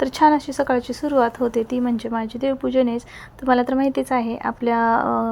तर छान अशी सकाळची सुरुवात होते ती म्हणजे माझी देवपूजनेच तुम्हाला तर माहितीच आहे आपल्या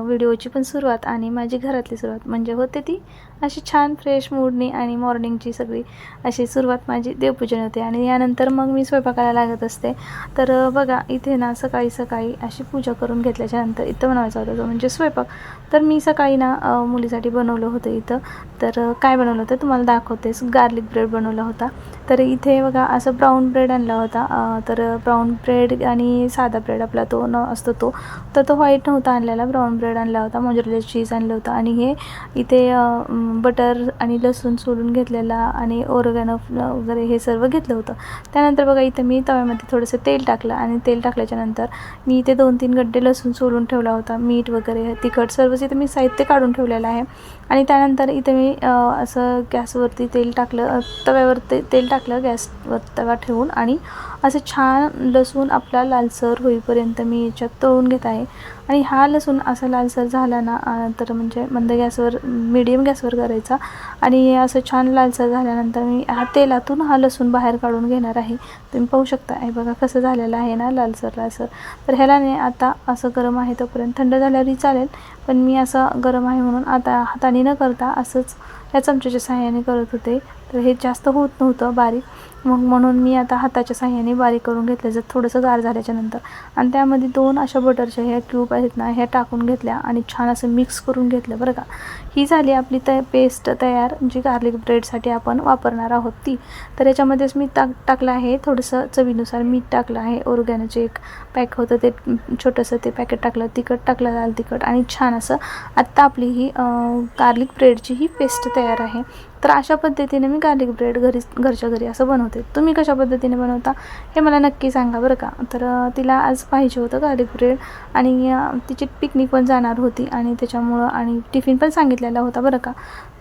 व्हिडिओची पण सुरुवात आणि माझी घरातली सुरुवात म्हणजे होते ती अशी छान फ्रेश मूडनी आणि मॉर्निंगची सगळी अशी सुरुवात माझी देवपूजन होते आणि यानंतर मग मी स्वयंपाकाला लागत असते. तर बघा इथे ना सकाळी सकाळी अशी पूजा करून घेतल्याच्या नंतर इथं बनवायचा होता तो म्हणजे स्वयंपाक. तर मी सकाळी ना मुलीसाठी बनवलं होतं इथं. तर काय बनवलं होतं? तुम्हाला दाखवतेस. गार्लिक ब्रेड बनवला होता. तर इथे बघा असं ब्राऊन ब्रेड आणला होता. तर ब्राऊन ब्रेड आणि साधा ब्रेड आपला तो न असतो तो. तर तो व्हाईट नव्हता आणलेला. ब्राऊन ब्रेड आणला होता मोजरेला चीज आणलं होतं. आणि हे इथे बटर आणि लसूण सोलून घेतलेला आणि ओरगॅनो वगैरे हे सर्व घेतलं होतं. त्यानंतर बघा इथे मी तव्यामध्ये थोडंसं तेल टाकलं आणि तेल टाकल्याच्यानंतर मी इथे दोन तीन गड्डे लसूण सोलून ठेवला होता. मीठ वगैरे तिखट सर्वच इथे मी साहित्य काढून ठेवलेलं आहे. आणि त्यानंतर इथे मी असं गॅसवरती तेल टाकलं तव्यावरती तेल टाक टाकलं गॅसवर तवा ठेवून आणि असं छान लसूण आपला लालसर होईपर्यंत मी याच्यात तळून घेत आहे. आणि हा लसूण असा लालसर झाला ना तर म्हणजे मंद गॅसवर मिडियम गॅसवर करायचा. आणि असं छान लालसर झाल्यानंतर मी हा तेलातून हा लसूण बाहेर काढून घेणार आहे. तुम्ही पाहू शकता हे बघा कसं झालेलं आहे ना लालसर लालसर. तर ह्याला नाही आता असं गरम आहे तोपर्यंत थंड झाल्यावरही चालेल पण मी असं गरम आहे म्हणून आता हाताने न करता असंच ह्या चमच्याच्या सहाय्याने करत होते. तर हे जास्त होत नव्हतं बारीक. मग म्हणून मी आता हाताच्या सहाय्याने बारीक करून घेतलं जर थोडंसं गार झाल्याच्यानंतर. आणि त्यामध्ये दोन अशा बटरच्या ह्या क्यूब आहेत ना ह्या टाकून घेतल्या आणि छान असं मिक्स करून घेतलं बरं का. ही झाली आपली त पेस्ट तयार जी गार्लिक ब्रेडसाठी आपण वापरणार आहोत ती. तर याच्यामध्येच मी टाक टाकलं आहे थोडंसं चवीनुसार मीठ टाकलं आहे ओरगॅनोचे एक पॅक होतं ते छोटंसं ते पॅकेट टाकलं तिखट टाकलं लाल तिखट आणि छान असं आत्ता आपली ही गार्लिक ब्रेडची ही पेस्ट तयार आहे. तर अशा पद्धतीने मी गार्लिक ब्रेड घरी घरच्या घरी असं बनवते. तुम्ही कशा पद्धतीने बनवता हे मला नक्की सांगा बरं का? तर तिला आज पाहिजे होतं गार्लिक ब्रेड आणि तिची पिकनिक पण जाणार होती आणि त्याच्यामुळं आणि टिफिन पण सांगितलेला होता बरं का?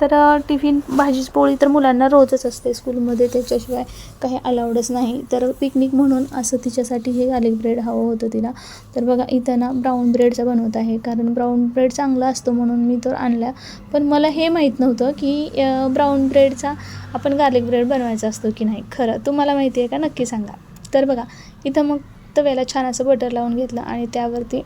तर टिफिन भाजीच पोळी तर मुलांना रोजच असते स्कूलमध्ये त्याच्याशिवाय काही अलाउडच नाही. तर पिकनिक म्हणून असं तिच्यासाठी हे गार्लिक ब्रेड हवं होतं तिला. तर बघा इथं ना ब्राऊन ब्रेडचा बनवत आहे. कारण ब्राऊन ब्रेड चांगला असतो म्हणून मी तो आणला. पण मला हे माहीत नव्हतं की ब्राऊन ब्रेडचा आपण गार्लिक ब्रेड बनवायचा असतो की नाही? खरं तुम्हाला माहिती आहे का? नक्की सांगा. तर बघा इथं मग तव्याला छान असं बटर लावून घेतलं आणि त्यावरती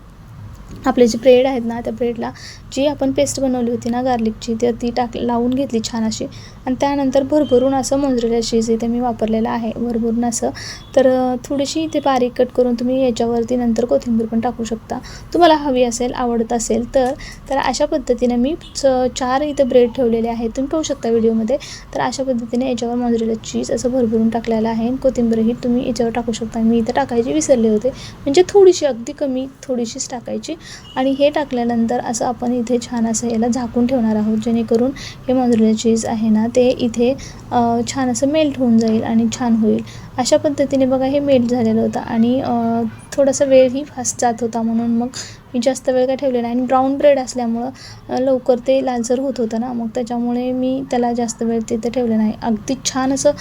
आपले जे ब्रेड आहेत ना त्या ब्रेडला जी आपण पेस्ट बनवली होती ना गार्लिकची तर ती टाक लावून घेतली छान अशी. आणि त्यानंतर भरभरून असं मोजरेला चीज इथे मी वापरलेलं आहे. भरभरून असं. तर थोडीशी इथे बारीक कट करून तुम्ही याच्यावरती नंतर कोथिंबीर पण टाकू शकता. तुम्हाला हवी असेल आवडत असेल तर तर अशा पद्धतीने मी च चार इथं ब्रेड ठेवलेले आहेत. तुम्ही पाहू शकता व्हिडिओमध्ये. तर अशा पद्धतीने याच्यावर मोजरेला चीज असं भरभरून टाकलेलं आहे. कोथिंबीरही तुम्ही याच्यावर टाकू शकता. मी इथं टाकायची विसरले होते. म्हणजे थोडीशी अगदी कमी थोडीशीच टाकायची. आणि हे टाकल्यानंतर असं आपण इथे छान असं याला झाकून ठेवणार आहोत जेणेकरून हे मोजरेला चीज आहे ना ते इथे छान असं मेल्ट होऊन जाईल आणि छान होईल. अशा पद्धतीने बघा हे मेल्ट झालेलं होतं आणि थोडासा वेळही फास्ट जात होता म्हणून मग मी जास्त वेळ काय ठेवले नाही. आणि ब्राऊन ब्रेड असल्यामुळं लवकर ते लालसर होत होतं ना. मग त्याच्यामुळे मी त्याला जास्त वेळ तिथे ठेवले नाही. अगदी छान असं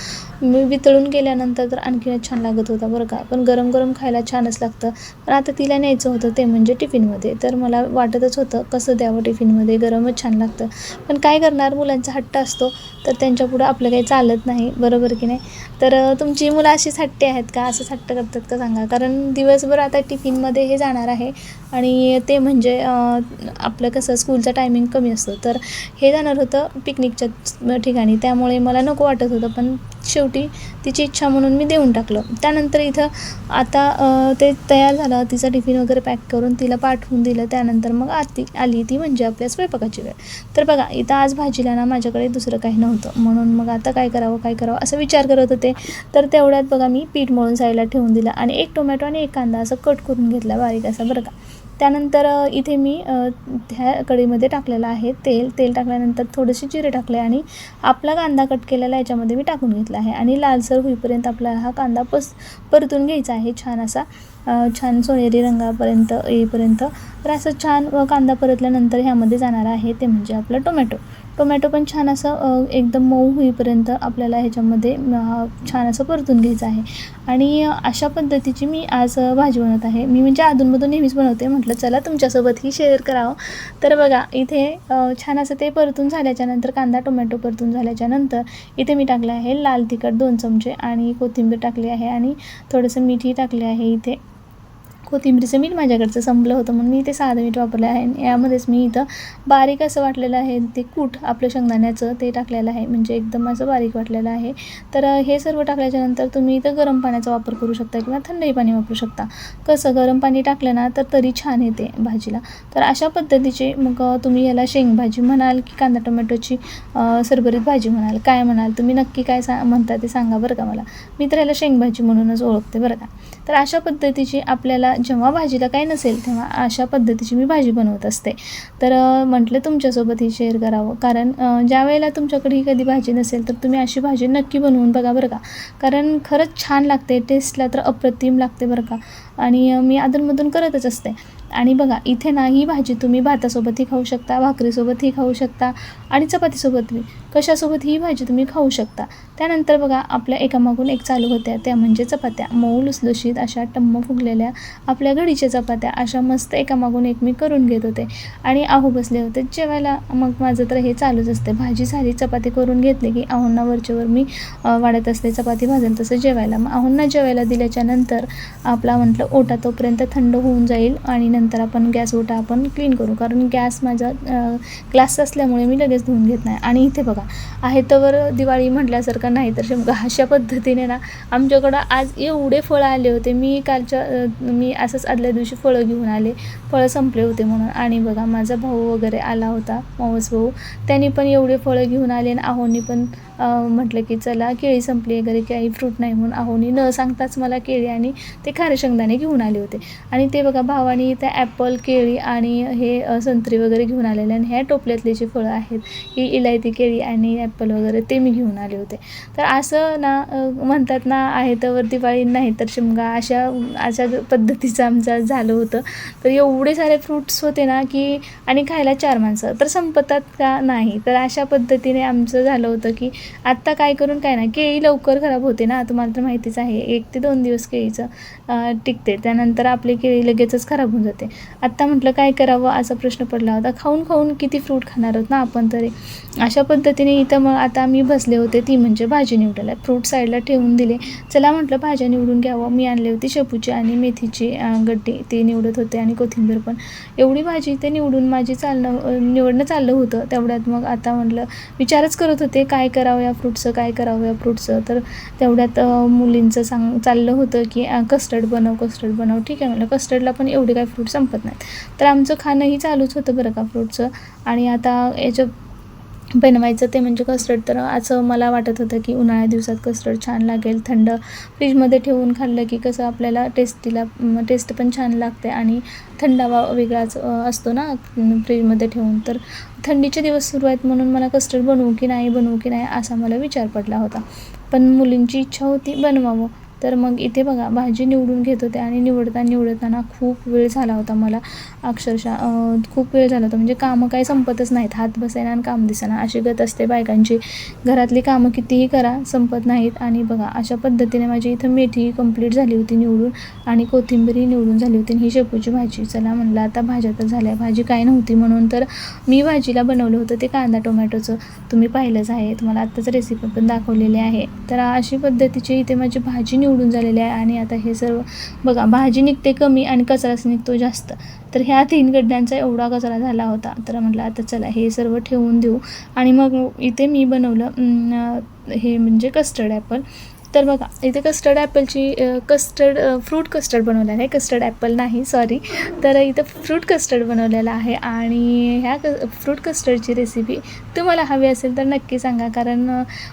मी वितळून गेल्यानंतर तर आणखीनच छान लागत होता बरं का. पण गरम गरम खायला छानच लागतं. पण आता तिला न्यायचं होतं ते म्हणजे टिफिनमध्ये. तर मला वाटतच होतं कसं द्यावं टिफिनमध्ये? गरमच छान लागतं. पण काय करणार? मुलांचा हट्ट असतो. तर त्यांच्यापुढं आपलं काही चालत नाही. बरोबर की नाही? तर तुमची मुलं अशीच हट्टी आहेत का? असंच हट्ट करतात का सांगा? कारण दिवस दिवसभर आता टिफिनमध्ये हे जाणार आहे. आणि ते म्हणजे आपलं कसं स्कूलचा टायमिंग कमी असतो. तर हे जाणार होतं पिकनिकच्या ठिकाणी. त्यामुळे मला नको वाटत होतं पण शेवटी तिची इच्छा म्हणून मी देऊन टाकलं. त्यानंतर इथं आता ते तयार झालं. तिचा टिफिन वगैरे पॅक करून तिला पाठवून दिलं. त्यानंतर मग आती आली ती म्हणजे आपल्या स्वयंपाकाची वेळ. तर बघा इथं आज भाजीला ना माझ्याकडे दुसरं काही नव्हतं. म्हणून मग आता काय करावं काय करावं असं विचार करत होते. तर तेवढ्यात बघा मी पीठ मळून साईडला ठेवून दिलं आणि एक टोमॅटो आणि एक कांदा असं कट करून घेतला बारीक असा बरं का. त्यानंतर इथे मी ह्या कढईमध्ये टाकलेलं आहे तेल. तेल टाकल्यानंतर थोडेसे जिरे टाकले आणि आपला कांदा कट केलेला याच्यामध्ये मी टाकून घेतला आहे. आणि लालसर होईपर्यंत आपला हा कांदा पस परतून घ्यायचा आहे छान असा छान सोनेरी रंगापर्यंत येईपर्यंत. तर असं छान कांदा परतल्यानंतर ह्यामध्ये जाणार आहे ते म्हणजे आपलं टोमॅटो. टोमॅटो पण छान असं एकदम मऊ होईपर्यंत आपल्याला ह्याच्यामध्ये छान असं परतून घ्यायचं आहे. आणि अशा पद्धतीची मी आज भाजी बनवत आहे. मी म्हणजे अधूनमधून नेहमीच बनवते. म्हटलं चला तुमच्यासोबतही शेअर करावं. तर बघा इथे छान असं ते परतून झाल्याच्यानंतर कांदा टोमॅटो परतून झाल्याच्यानंतर इथे मी टाकलं आहे लाल तिखट दोन चमचे आणि कोथिंबीर टाकली आहे आणि थोडंसं मीठही टाकले आहे इथे. कोथिंबीरचं मीठ माझ्याकडचं संपलं होतं म्हणून मी इथे साधं मीठ वापरलं आहे. आणि यामध्येच मी इथं बारीक असं वाटलेलं आहे ते कूट आपलं शेंगदाण्याचं ते टाकलेलं आहे म्हणजे एकदम असं बारीक वाटलेलं आहे. तर हे सर्व टाकल्याच्यानंतर तुम्ही इथं गरम पाण्याचा वापर करू शकता किंवा थंडही पाणी वापरू शकता. कसं गरम पाणी टाकलं ना तर तरी छान येते भाजीला. तर अशा पद्धतीचे मग तुम्ही याला शेंगभाजी म्हणाल की कांदा टोमॅटोची सरभरीत भाजी म्हणाल काय म्हणाल? तुम्ही नक्की काय सा म्हणता ते सांगा बरं का मला. मी तर याला शेंगभाजी म्हणूनच ओळखते बरं का. तर अशा पद्धतीची आपल्याला जेव्हा भाजीला काही नसेल तेव्हा अशा पद्धतीची मी भाजी बनवत असते. तर म्हटलं तुमच्यासोबत ही शेअर करावं. कारण ज्या वेळेला तुमच्याकडे ही कधी भाजी नसेल तर तुम्ही अशी भाजी नक्की बनवून बघा बरं का. कारण खरंच छान लागते टेस्टला तर अप्रतिम लागते बरं का. आणि मी अधूनमधून करतच असते. आणि बघा इथे ना ही भाजी तुम्ही भातासोबतही खाऊ शकता भाकरीसोबतही खाऊ शकता आणि चपातीसोबत बी. कशासोबत ही भाजी तुम्ही खाऊ शकता? त्यानंतर बघा आपल्या एकामागून एक चालू होत्या. त्या म्हणजे चपात्या. मऊ लुसलुशीत अशा टम्म फुगलेल्या आपल्या घडीच्या चपात्या. अशा मस्त एकामागून एक मी करून घेत होते. आणि आहो बसले होते. जेवायला मग माझं तर हे चालूच असते. भाजी झाली चपाती करून घेतली की आहोंना वरच्यावर मी वाढत असते. चपाती भाजेल तसं जेवायला. मग आहोंना जेवायला दिल्याच्यानंतर आपला म्हटलं ओटा तोपर्यंत थंड होऊन जाईल आणि नंतर आपण गॅस ओटा आपण क्लीन करू. कारण गॅस माझा ग्लास असल्यामुळे मी लगेच धुवून घेत नाही. आणि इथे बघा आहे तर दिवाळी म्हटल्यासारखं नाही तर शेमका अशा पद्धतीने ना आमच्याकडं आज एवढे फळं आले होते. मी कालच्या मी असंच आदल्या दिवशी फळं घेऊन आले. फळं संपले होते म्हणून. आणि बघा माझा भाऊ वगैरे आला होता मावस भाऊ त्यांनी पण एवढे फळं घेऊन आले आणि आहोनी पण म्हटलं की चला केळी संपली वगैरे काही फ्रूट नाही म्हणून आहोनी न सांगताच मला केळी आणि ते खारे शेंगदाणे घेऊन आले होते. आणि ते बघा भावानी त्या ॲपल केळी आणि हे संत्री वगैरे घेऊन आलेले आणि ह्या टोपल्यातले जे फळं आहेत ही इलायती केळी आणि ॲपल वगैरे ते मी घेऊन आले होते. तर असं ना म्हणतात ना आहे तर दिवाळी नाही तर शिमगा अशा अशा पद्धतीचं आमचा झालं होतं. तर एवढे सारे फ्रूट्स होते ना की आणि खायला चार माणसं तर संपतात का नाही? तर अशा पद्धतीने आमचं झालं होतं की आत्ता काय करून काय ना केळी लवकर खराब होते ना तुम्हाला तर माहितीच आहे. एक ते दोन दिवस केळीचं टिकते. त्यानंतर आपली केळी लगेचच खराब होऊन जाते. आत्ता म्हटलं काय करावं असा प्रश्न पडला होता. खाऊन खाऊन किती फ्रूट खाणार आहोत ना आपण तरी? अशा पद्धतीने इथं मग आता मी बसले होते. ती म्हणजे भाजी निवडायला. फ्रूट साईडला ठेवून दिले. चला म्हटलं भाज्या निवडून घ्यावं. मी आणली होती शेपूची आणि मेथीची गड्डी. ते निवडत होते आणि कोथिंबीर पण. एवढी भाजी ते निवडून माझी चालणं निवडणं चाललं होतं. तेवढ्यात मग आता म्हटलं विचारच करत होते काय करावं या फ्रूटचं काय करावं या फ्रूटचं? तर तेवढ्यात मुलींचं सांग चाललं होतं की कस्टर्ड बनव कस्टर्ड बनव. ठीक आहे म्हटलं कस्टर्डला पण एवढे काय फ्रूट संपत नाहीत. तर आमचं खाणंही चालूच होतं बरं का फ्रूटचं. आणि आता याच्या बनवायचं ते म्हणजे कस्टर्ड. तर असं मला वाटत होतं की उन्हाळ्या दिवसात कस्टर्ड छान लागेल. थंड फ्रीजमध्ये ठेवून खाल्लं की कसं आपल्याला टेस्टीला टेस्ट पण छान लागते आणि थंडावा वेगळाच असतो ना फ्रीजमध्ये ठेवून. तर थंडीचे दिवस सुरू आहेत म्हणून मला कस्टर्ड बनवू की नाही बनवू की नाही असा मला विचार पडला होता. पण मुलींची इच्छा होती बनवावं. तर मग इथे बघा भाजी निवडून घेत होते आणि निवडता निवडताना खूप वेळ झाला होता मला. अक्षरशः खूप वेळ झाला होता. म्हणजे कामं काही संपतच नाहीत. हात बसायना आणि काम दिसेना अशी गत असते बायकांची. घरातली कामं कितीही करा संपत नाहीत. आणि बघा अशा पद्धतीने माझी इथं मेथी कंप्लीट झाली होती निवडून. आणि कोथिंबीरही निवडून झाली होती ही शेपूची भाजी. चला म्हणलं आता भाज्या तर झाल्या. भाजी काय नव्हती म्हणून तर मी भाजीला बनवलं होतं ते कांदा टोमॅटोचं. तुम्ही पाहिलंच आहे. तुम्हाला आत्ताच रेसिपी पण दाखवलेली आहे. तर अशी पद्धतीची इथे माझी भाजी निवडून झालेले आहे आणि आता हे सर्व बघा भाजी निघते कमी आणि कचराच निघतो जास्त. तर ह्या तीन गड्ड्यांचा एवढा कचरा झाला होता. तर म्हटलं आता चला हे सर्व ठेवून देऊ. आणि मग इथे मी बनवलं हे म्हणजे कस्टर्ड ॲपल तर बघा इथे कस्टर्ड ॲपलची कस्टर्ड फ्रूट कस्टर्ड बनवलेला आहे. कस्टर्ड ॲपल नाही सॉरी तर इथं फ्रूट कस्टर्ड बनवलेला आहे आणि ह्या क फ्रूट कस्टर्डची रेसिपी तुम्हाला हवी असेल तर नक्की सांगा. कारण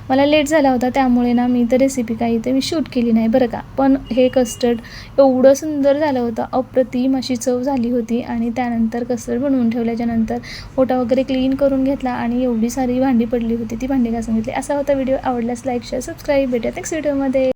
मला लेट झाला होता त्यामुळे ना मी तर रेसिपी काही इथे मी शूट केली नाही बरं का. पण हे कस्टर्ड एवढं सुंदर झालं होतं अप्रतिम अशी चव झाली होती आणि त्यानंतर कस्टर्ड बनवून ठेवल्याच्यानंतर ओटा वगैरे क्लीन करून घेतला आणि एवढी सारी भांडी पडली होती ती भांडी घासून घेतली. असा होता व्हिडिओ आवडल्यास लाईक शेअर सबस्क्राईब भेटूया नेक्स्ट व्हिडिओमध्ये